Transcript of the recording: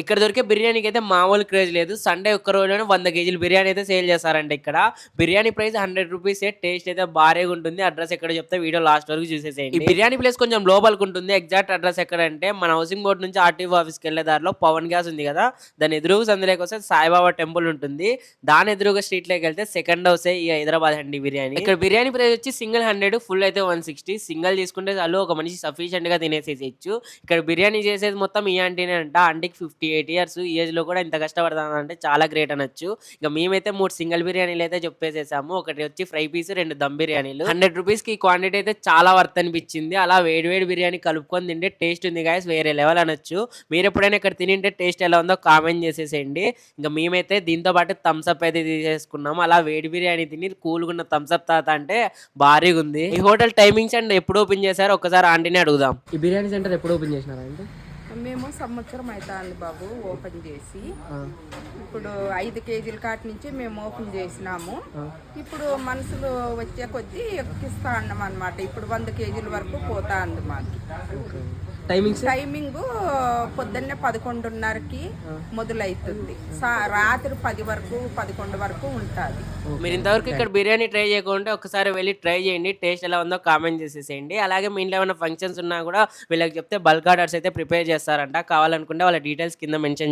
ఇక్కడ దొరికే బిర్యానీకి అయితే మామూలు క్రేజ్ లేదు. సండే ఒక్క రోజులోనే వంద కేజీలు బిర్యానీ అయితే సేల్ చేస్తారంట ఇక్కడ. Biryani price hundred rupees taste అయితే భారీగా ఉంటుంది. అడ్రస్ ఎక్కడ చెప్తే వీడియో లాస్ట్ వరకు చూసేసేయండి. ఈ బిర్యానీ ప్లేస్ కొంచెం లోపలికి ఉంటుంది. ఎగ్జాక్ట్ అడ్రస్ ఎక్కడ అంటే మన హౌసింగ్ బోర్డ్ నుంచి ఆర్టీఓ ఆఫీస్కి వెళ్ళే దారిలో పవన్ గ్యాస్ ఉంది కదా. దాని ఎదురుగా సందులోకి వస్తే సాయిబాబా టెంపుల్ ఉంటుంది. దాని ఎదురుగా స్ట్రీట్లోకి వెళ్తే సెకండ్ హౌస్ ఈ హైదరాబాద్ హండి బిర్యానీ. ఇక్కడ బిర్యానీ ప్రైస్ వచ్చి సింగిల్ హండ్రెడ్ ఫుల్ అయితే వన్ సిక్స్టీ సింగిల్ తీసుకుంటే చాలు ఒక మనిషి సఫిషియెంట్గా తినేసేయచ్చు. ఇక్కడ బిర్యానీ చేసేది మొత్తం ఈ ఆంటీనే అంట. ఆంటీకి ఫిఫ్టీ ఎయిట్ ఇయర్స్ ఈ ఏజ్లో కూడా ఇంత కష్టపడతాను అంటే చాలా గ్రేట్ అనొచ్చు. ఇక మేమైతే మూడు సింగిల్ బిర్యానీలు అయితే చెప్పేసేసాము. ఒకటి వచ్చి ఫ్రై పీస్ రెండు దమ్ బిర్యానీలు. హండ్రెడ్ రూపీస్కి క్వాంటిటీ అయితే చాలా వర్త్ అనిపించింది. అలా వేడి వేడి బిర్యానీ కలుపుకొని తింటే టేస్ట్ ఉంది గాయస్ వేరే లెవెల్ అనొచ్చు. మీరు ఎప్పుడైనా ఇక్కడ తినింటే టేస్ట్ ఎలా ఉందో కామెంట్ చేసేసేయండి. ఇంకా మేమైతే దీంతో పాటు థమ్స్అప్ అయితే తీసేసుకున్నాము. అలా వేడి బిర్యానీ తిని కూల్గా ఉన్న థమ్స్అప్ తాత అంటే భారీగా ఉంది ఈ హోటల్ టైమింగ్స్ అండ్ ఎప్పుడు ఓపెన్ చేశారు ఒకసారి ఆంటీని అడుగుదాం. ఈ బిర్యానీ సెంటర్ ఎప్పుడు ఓపెన్ చేసినారా అంటే మేము సంవత్సరం అవుతుంది బాబు ఓపెన్ చేసి. ఇప్పుడు ఐదు కేజీల కాటి నుంచి మేము ఓపెన్ చేసినాము. ఇప్పుడు మనుషులు వచ్చే కొద్దీ ఎక్కిస్తా అన్నాం అనమాట ఇప్పుడు వంద కేజీల వరకు పోతా ఉంది మాకు టైమింగ్స్ టైమింగ్ పొద్దున్నే పదకొండున్నరకి మొదలవుతుంది సా- రాత్రి పది వరకు పదకొండు వరకు ఉంటుంది. మీరు ఇంతవరకు ఇక్కడ బిర్యానీ ట్రై చేయకుంటే ఒకసారి వెళ్ళి ట్రై చేయండి. టేస్ట్ ఎలా ఉందో కామెంట్ చేసేసేయండి. అలాగే మీ ఇంట్లో ఏమైనా ఫంక్షన్స్ ఉన్నా కూడా వీళ్ళకి చెప్తే బల్క్ ఆర్డర్స్ అయితే ప్రిపేర్ చేస్తారంట. కావాలనుకుంటే వాళ్ళ డీటెయిల్స్ కింద మెన్షన్